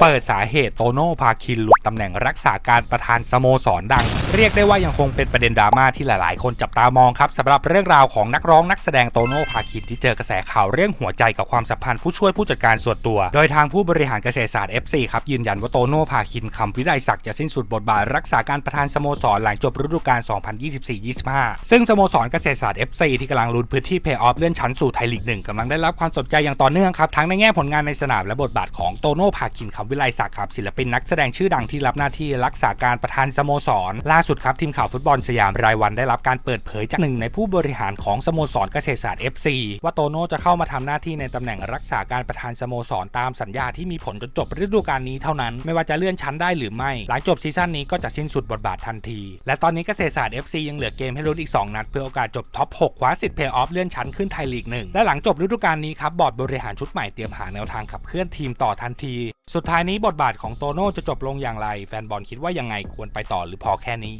เปิดสาเหตุโตโน่พาคินหลุดตำแหน่งรักษาการประธานสโมสรดัง เรียกได้ว่ายังคงเป็นประเด็นดราม่าที่หลาย ๆ คนจับตามองครับสำหรับเรื่องราวของนักร้องนักแสดงโตโน่พาคินที่เจอกระแสข่าวเรื่องหัวใจกับความสัมพันธ์ผู้ช่วยผู้จัดการส่วนตัว โดยทางผู้บริหารเกษตรศาสตร์ FC ครับยืนยันว่าโตโน่พาคินคำวิไลศักดิ์จะสิ้นสุดบทบาทรักษาการประธานสโมสรหลังจบฤดูกาล 2024-25 ซึ่งสโมสรเกษตรศาสตร์ FC ที่กำลังลุ้นพื้นที่เพย์ออฟเลื่อนชั้นสู่ไทยลีกหนึ่งกำลังได้รับความสนใจอย่างต่อเนื่องครับทั้งในแง่ผลงานในสนามและบทบาทของโตโน่พาคินคำวิไลศักดิ์ครับศิลปินนักแสดงชื่อดังที่รับหน้าที่รักษาการประธานสโมสร ล่าสุดครับทีมข่าวฟุตบอลสยามรายวันได้รับการเปิดเผยจากหนึ่งในผู้บริหารของสโมสรเกษตรศาสตร์ FC ว่าโตโน่จะเข้ามาทำหน้าที่ในตำแหน่งรักษาการประธานสโมสรตามสัญญาที่มีผลจนจบฤดูกาลนี้เท่านั้น ไม่ว่าจะเลื่อนชั้นได้หรือไม่ หลังจบซีซั่นนี้ก็จะสิ้นสุดบทบาททันที และตอนนี้เกษตรศาสตร์ FC ยังเหลือเกมให้ลุ้นอีก 2 นัด เพื่อโอกาสจบท็อป 6 คว้าสิทธิ์เพย์ออฟเลื่อนชั้นขึ้นไทยลีกหนึ่งและหลังจบฤดูกาลนี้ครับบอร์ดบริหารชุดใหม่เตรียมหาแนวทางขับเคลื่อนทีมต่อทันที สุดท้ายนี้บทบาทของโตโน่จะจบลงอย่างไร แฟนบอลคิดว่ายังไงควรไปต่อหรือพอแค่นี้